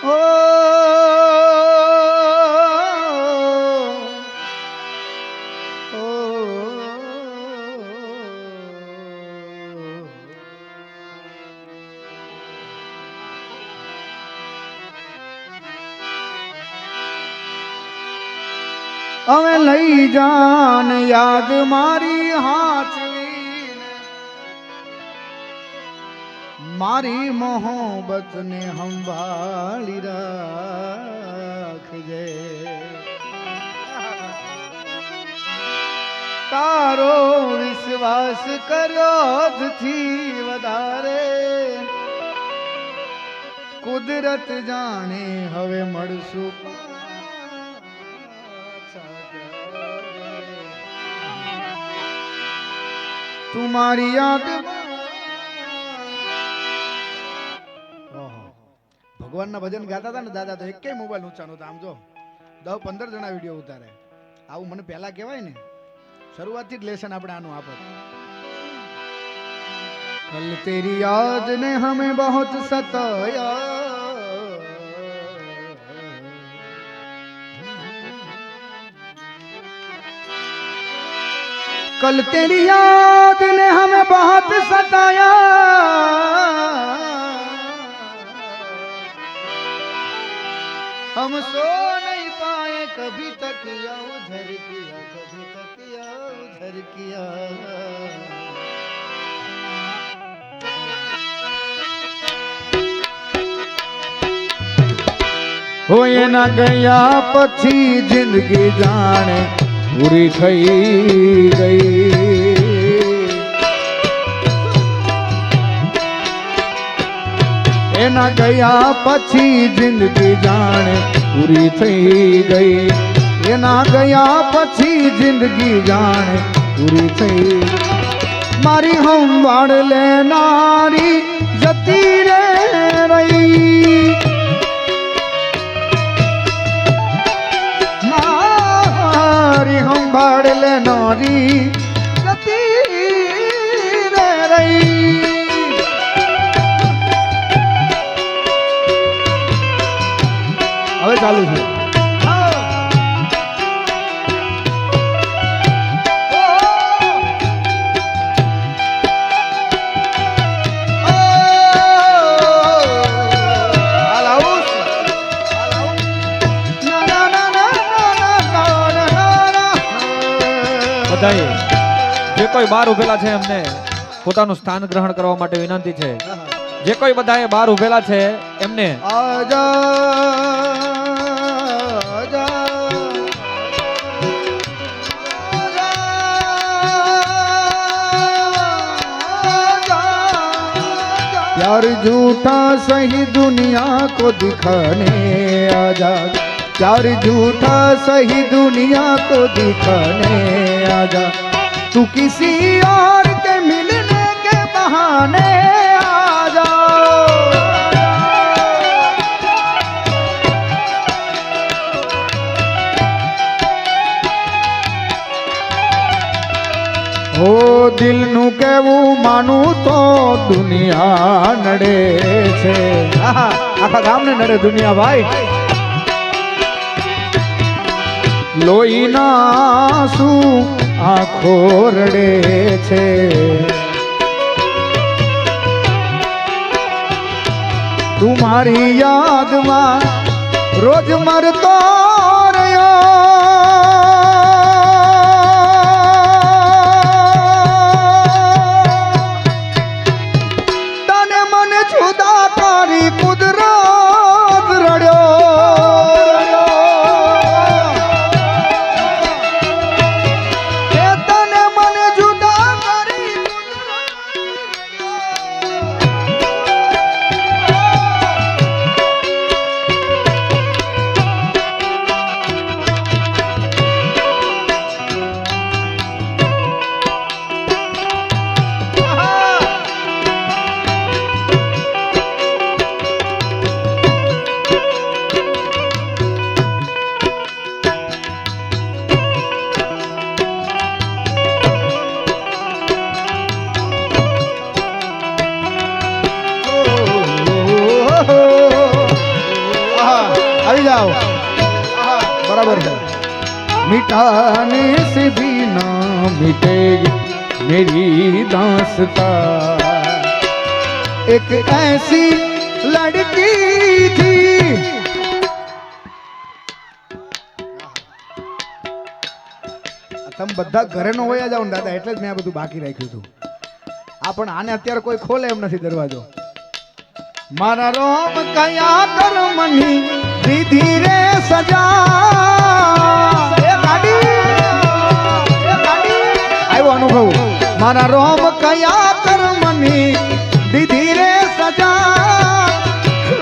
Oh! હવે લઈ જાન યાદ મારી હાચવીને. મારી મોહબ્બતને સંભાળી રાખજે. તારો વિશ્વાસ કર્યો થી વધારે. કુદરત જાણે હવે મળશું. તુમારી યાદ ભગવાનના ભજન ગાતા હતા ને દાદા તો એક મોબાઈલ ઊંચાનો હતો આમ જો દસ પંદર જણા વીડિયો ઉતારે. આવું મને પહેલા કહેવાય ને શરૂઆતથી જ લેસન આપણે આનું આપો. કલ તેરી યાદ ને હમે બહુત સતાયા. कल तेरी याद ने हमें बहुत सताया। हम सो नहीं पाए, कभी तक या उधर किया, कभी तक या उधर किया। होए ना गया पछी ज़िंदगी जाने પૂરી થઈ ગઈ. એના ગયા પછી જિંદગી જાણે પૂરી થઈ ગઈ. એના ગયા પછી જિંદગી જાણે પૂરી થઈ. મારી સંભાળ લેનારી જતી રે રહી. સંભાળ લેનારી જતી રે રહી. હવે ચાલુ છે. જે કોઈ બાર ઉભેલા છે એમને પોતાનું સ્થાન ગ્રહણ કરવા માટે વિનંતી છે જે કોઈ બધાએ બાર ઉભેલા છે એમને આજા આજા प्यार झूठा सही दुनिया को दिखाने आजा प्यार झूठा सही दुनिया को दिखाने आजा तू किसी और के मिलने के बहाने आजा હો દિલનું કેવું માનું તો દુનિયા નડે છે આહા, આખા ગામને નડે દુનિયા ભાઈ લોહીના શું આંખો રડે છે. તું મારી યાદમાં રોજ મરતો રહ્યો. જાઓ બરાબર છે मिटाने से भी ना मिटेगी मेरी दास्ता एक ऐसी लड़की थी તમે બધા ઘરે નો વયા જાઓ ને દાદા એટલે જ મેં આ બધું બાકી રાખ્યું હતું આ પણ આને અત્યારે કોઈ ખોલે એમ નથી દરવાજો મારા રોમ કયા કર્મની દીધી રે સજા। આવ્યો અનુભવ। મારા રોમ કયા કર્મની દીધી રે સજા।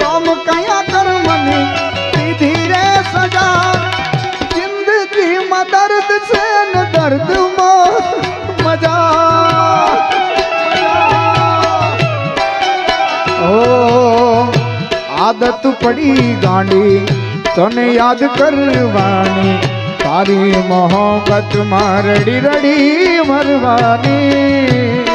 રોમ કયા કર્મની દીધી રે સજા। જિંદગીમાં દર્દ છે ને દર્દમાં આદત પડી ગાંડી. તને યાદ કરવાની તારી મોહબતમાં રડી રડી મરવાની.